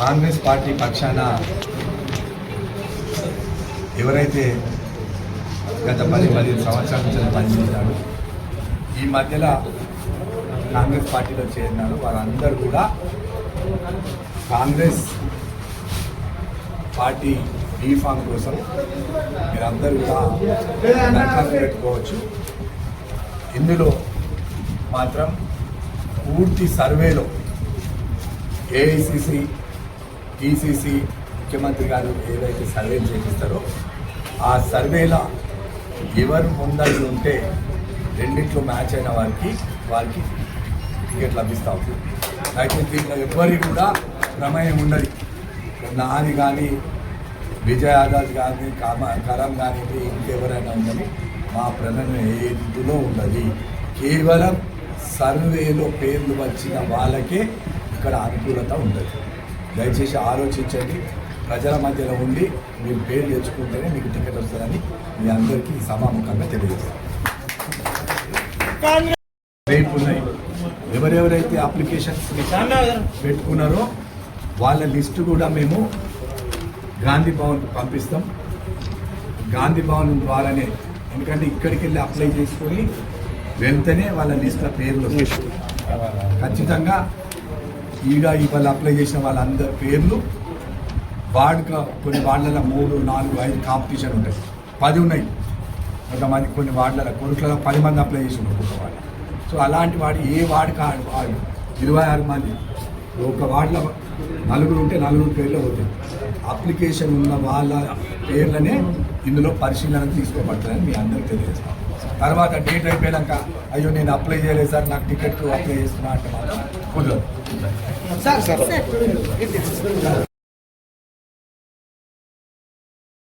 Congress party పక్షాన ఎవరైతే గత పది పదిహేను సంవత్సరాల నుంచి పనిచేశారు ఈ మధ్యలో కాంగ్రెస్ పార్టీలో చేరినారు వారందరూ కూడా కాంగ్రెస్ పార్టీ బీఫామ్ కోసం మీరందరూ కూడా దరఖాస్తు పెట్టుకోవచ్చు. ఇందులో మాత్రం పూర్తి సర్వేలో ఏఐసిసి ఈసీసీ ముఖ్యమంత్రి గారు ఏదైతే సర్వే చేపిస్తారో ఆ సర్వేలో ఎవరు ముందడి ఉంటే రెండిట్లో మ్యాచ్ అయిన వారికి వారికి టికెట్ లభిస్తూ ఉంటుంది అయితే దీంట్లో ఎవ్వరికి కూడా ప్రమేయం ఉండదు. నాని కానీ విజయ్ ఆజాద్ కానీ కామ కరం కానీ ఇంకెవరైనా ఉందని మా ప్రమేయం ఎందులో ఉండదు. కేవలం సర్వేలో పేర్లు వచ్చిన వాళ్ళకే ఇక్కడ అనుకూలత ఉండదు. దయచేసి ఆలోచించండి. ప్రజల మధ్యలో ఉండి మీరు పేరు తెచ్చుకుంటేనే మీకు టికెట్ వస్తుందని మీ అందరికీ సమాముఖంగా తెలియజేస్తాను రేపు ఉన్నాయి. ఎవరెవరైతే అప్లికేషన్స్ పెట్టుకున్నారో వాళ్ళ లిస్టు కూడా మేము గాంధీ భవన్కి పంపిస్తాం. గాంధీ భవన్ ద్వారానే ఎందుకంటే ఇక్కడికి వెళ్ళి అప్లై చేసుకొని వెళ్తేనే వాళ్ళ లిస్టుల పేర్లు ఖచ్చితంగా ఈడ ఇవాళ అప్లై చేసిన వాళ్ళందరి పేర్లు వార్డుగా కొన్ని వార్డులలో మూడు నాలుగు ఐదు కాంపిటీషన్ ఉంటాయి. పది ఉన్నాయి. కొంతమంది కొన్ని వార్డులలో కొడుకులలో పది మంది అప్లై చేసి ఉన్నారు ఒక్కొక్క వార్డు. సో అలాంటి వాడు ఏ వార్డు కా వాడు ఇరవై ఆరు మంది. ఒక వార్డులో నలుగురు ఉంటే నలుగురు పేర్లు అవుతాయి అప్లికేషన్ ఉన్న వాళ్ళ పేర్లనే ఇందులో పరిశీలన తీసుకోబడతారని మీ అందరికీ తెలియజేస్తాం తర్వాత డేట్ అయిపోయాక అయ్యో నేను అప్లై చేయలేదు సార్ నాకు టికెట్ అప్లై చేస్తున్నా అంటే మాత్రం కుదరదు. Sir sir